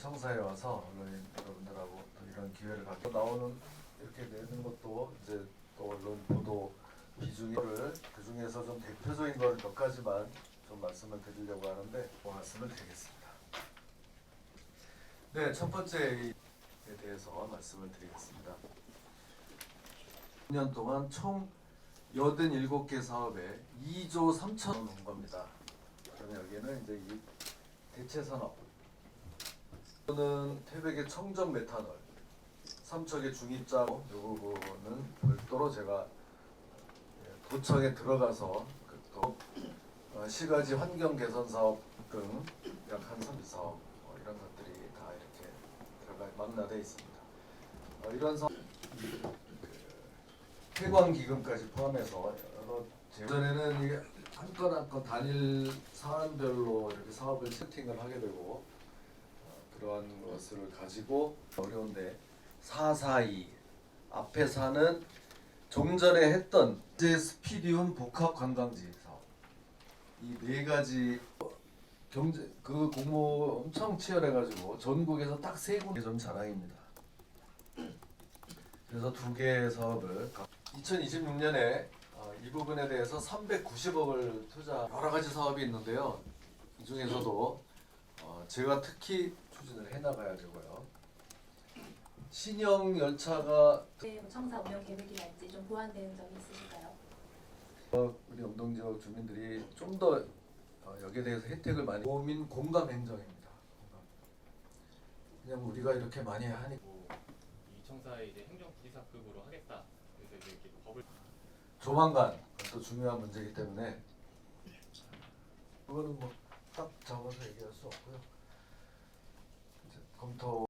지방청사에 와서 언론인 여러분들하고 또 이런 기회를 갖고 나오는 이렇게 내는 것도 이제 또 언론 보도 비중을 그 중에서 좀 대표적인 걸 몇 가지만 좀 말씀을 드리려고 하는데 그 말씀을 드리겠습니다. 네, 첫 번째에 대해서 말씀을 드리겠습니다. 2년 동안 총 87개 사업에 2조 3천 원 온 겁니다. 그러면 여기는 이제 이 대체 산업 또는 태백의 청정 메탄올, 삼척의 중입자 요 부분은 별도로 제가 예, 도청에 들어가서 그또 어, 시가지 환경 개선 사업 등 약한 서비스 사업 뭐 이런 것들이 다 이렇게 들어가 망라돼 있습니다. 어, 이런 사업 그 폐광 기금까지 포함해서 여러 예전에는 이게 한 건 한 건 단일 사안별로 이렇게 사업을 세팅을 하게 되고 어, 그러한 것을 가지고 어려운데 442 앞에 사는 좀 전에 했던 이제 스피디움 복합 관광지 사업 이 네 가지 경제 그 공모 엄청 치열해가지고 전국에서 딱 세 군데 좀 자랑입니다. 그래서 두 개의 사업을 2026년에 어, 이 부분에 대해서 390억을 투자 여러 가지 사업이 있는데요. 이 중에서도 어, 제가 특히 추진을 해나가야 되고요. 신형 열차가 네, 청사 운영 계획이랄지 좀 보완되는 점이 있으실까요? 어, 우리 영동 지역 주민들이 좀더 어, 여기에 대해서 혜택을 많이 도민 공감 행정입니다. 공감. 그냥 우리가 이렇게 많이 하니 뭐이 청사에 이제 행정부지사급으로 하겠다. 그래서 이제 이렇게 법을 조만간 또 중요한 문제이기 때문에 그거는 뭐 딱 잡아서 얘기할 수 없고요. 검토